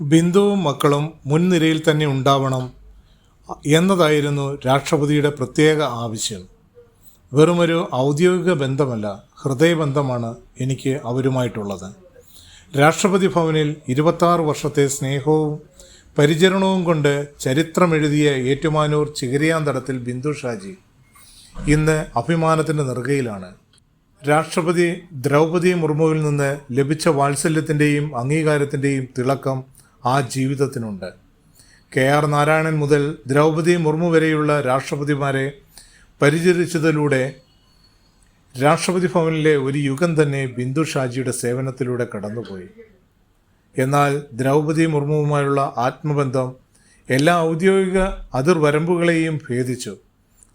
ബിന്ദുവും മക്കളും മുൻനിരയിൽ തന്നെ ഉണ്ടാവണം എന്നതായിരുന്നു രാഷ്ട്രപതിയുടെ പ്രത്യേക ആവശ്യം. വെറുമൊരു ഔദ്യോഗിക ബന്ധമല്ല ഹൃദയബന്ധമാണ് എനിക്ക് അവരുമായിട്ടുള്ളത്. രാഷ്ട്രപതി ഭവനിൽ ഇരുപത്താറ് വർഷത്തെ സ്നേഹവും പരിചരണവും കൊണ്ട് ചരിത്രമെഴുതിയ ഏറ്റുമാനൂർ ചിഗരിയാന്തടത്തിൽ ബിന്ദു ഷാജി ഇന്ന് അഭിമാനത്തിന്റെ നെറുകയിലാണ്. രാഷ്ട്രപതി ദ്രൗപദി മുർമുവിൽ നിന്ന് ലഭിച്ച വാത്സല്യത്തിന്റെയും അംഗീകാരത്തിന്റെയും തിളക്കം ആ ജീവിതത്തിനുണ്ട്. കെ ആർ നാരായണൻ മുതൽ ദ്രൗപദി മുർമു വരെയുള്ള രാഷ്ട്രപതിമാരെ പരിചരിച്ചതിലൂടെ രാഷ്ട്രപതി ഭവനിലെ ഒരു യുഗം തന്നെ ബിന്ദു ഷാജിയുടെ സേവനത്തിലൂടെ കടന്നുപോയി. എന്നാൽ ദ്രൗപദി മുർമുവുമായുള്ള ആത്മബന്ധം എല്ലാ ഔദ്യോഗിക അതിർവരമ്പുകളെയും ഭേദിച്ചു.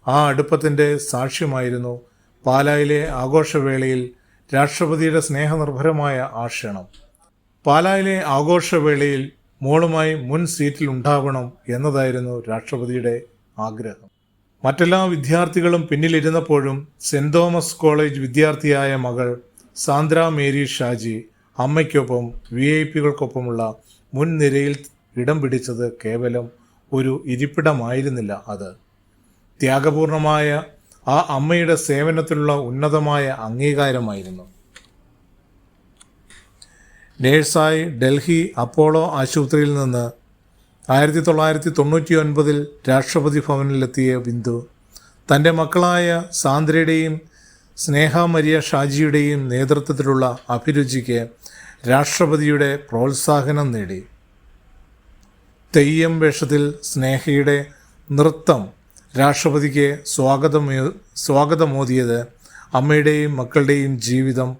ആ അടുപ്പത്തിന്റെ സാക്ഷ്യമായിരുന്നു പാലായിലെ ആഘോഷവേളയിൽ രാഷ്ട്രപതിയുടെ സ്നേഹനിർഭരമായ ആക്ഷണം. പാലായിലെ ആഘോഷവേളയിൽ മോളുമായി മുൻ സീറ്റിൽ ഉണ്ടാവണം എന്നതായിരുന്നു രാഷ്ട്രപതിയുടെ ആഗ്രഹം. മറ്റെല്ലാ വിദ്യാർത്ഥികളും പിന്നിലിരുന്നപ്പോഴും സെന്റ് തോമസ് കോളേജ് വിദ്യാർത്ഥിയായ മകൾ സാന്ദ്ര മേരി ഷാജി അമ്മയ്ക്കൊപ്പം വി ഐ പികൾക്കൊപ്പമുള്ള മുൻനിരയിൽ ഇടം പിടിച്ചത് കേവലം ഒരു ഇരിപ്പിടമായിരുന്നില്ല അത്. ത്യാഗപൂർണമായ ആ അമ്മയുടെ സേവനത്തിലുള്ള ഉന്നതമായ അംഗീകാരമായിരുന്നു. നേഴ്സായി ഡൽഹി അപ്പോളോ ആശുപത്രിയിൽ നിന്ന് ആയിരത്തി തൊള്ളായിരത്തി തൊണ്ണൂറ്റി ഒൻപതിൽ രാഷ്ട്രപതി ഭവനിലെത്തിയ ബിന്ദു. തന്റെ മക്കളായ സാന്ദ്രയുടെയും സ്നേഹ മരിയ ഷാജിയുടെയും നേതൃത്വത്തിലുള്ള അഭിരുചിക്ക് രാഷ്ട്രപതിയുടെ പ്രോത്സാഹനം നേടി. തെയ്യം വേഷത്തിൽ സ്നേഹയുടെ നൃത്തം രാഷ്ട്രപതിക്ക് സ്വാഗതമേ സ്വാഗതമോതിയത് അമ്മയുടെയും മക്കളുടെയും ജീവിതം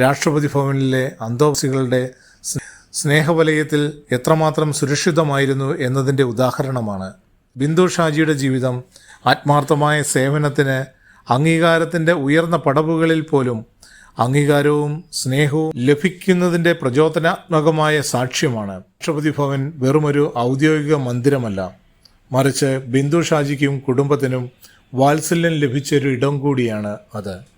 രാഷ്ട്രപതി ഭവനിലെ അന്തോവാസികളുടെ സ്നേഹവലയത്തിൽ എത്രമാത്രം സുരക്ഷിതമായിരുന്നു എന്നതിന്റെ ഉദാഹരണമാണ്. ബിന്ദു ഷാജിയുടെ ജീവിതം ആത്മാർത്ഥമായ സേവനത്തിന് അംഗീകാരത്തിന്റെ ഉയർന്ന പടവുകളിൽ പോലും അംഗീകാരവും സ്നേഹവും ലഭിക്കുന്നതിന്റെ പ്രചോദനാത്മകമായ സാക്ഷ്യമാണ്. രാഷ്ട്രപതി ഭവൻ വെറുമൊരു ഔദ്യോഗിക മന്ദിരമല്ല. മറിച്ച് ബിന്ദു ഷാജിക്കും കുടുംബത്തിനും വാത്സല്യം ലഭിച്ചൊരു ഇടം കൂടിയാണ് അത്.